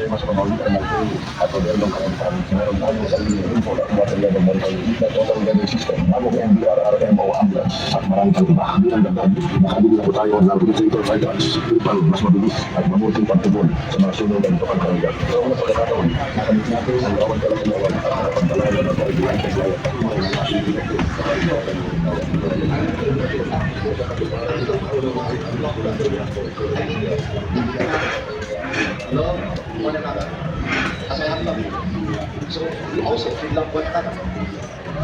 temas económicos a poderlo conectar. Normal es alguien de yang BRRM atau saat merangkul dan kemahamuran yang bertanya dengan berita itu mereka Irfan Mas Madudi dan Mamurti Pantubun Semar Suno dan Tuhan Kalian. Selama pada tahun akan dinyatakan melawan dalam melawan dan dari kejayaan. Love one another as I have loved you. So you also should love one another.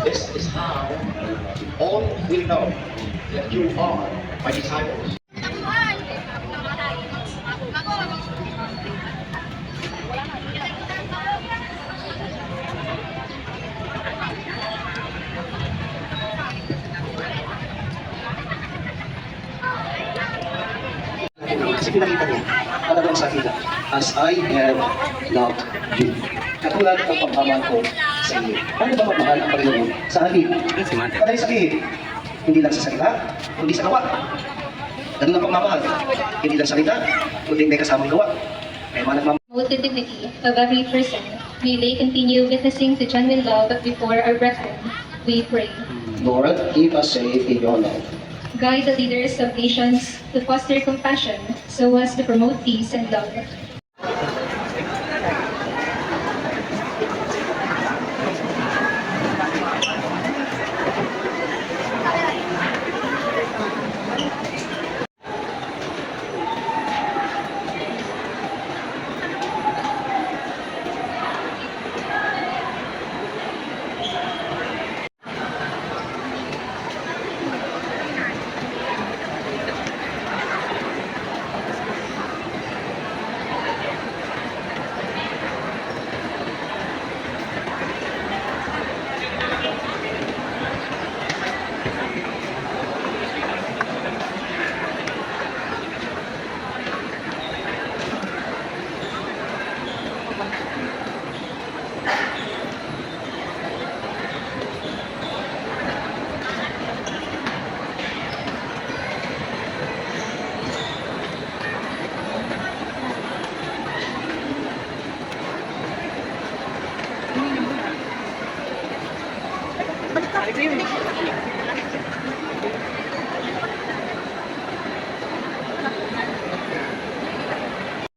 This is how all will know that you are my disciples. Kasi pinakita niya, talagang sabi niya, as I have loved you. Katulad ng pagmamahal ko sa iyo. Ano ba magmahal ang Panginoon sa halip? Kadali sabihin, hindi lang sa salita, kundi sa gawa. Ganun ang pagmamahal. Hindi lang salita, kundi may kasamang gawa. Kaya mga nagmamahal. promote the dignity of every person. May they continue witnessing to genuine love before our brethren. We pray. Lord, keep us safe in your love. Guide the leaders of nations to foster compassion so as to promote peace and love. ¡Ay, Dios!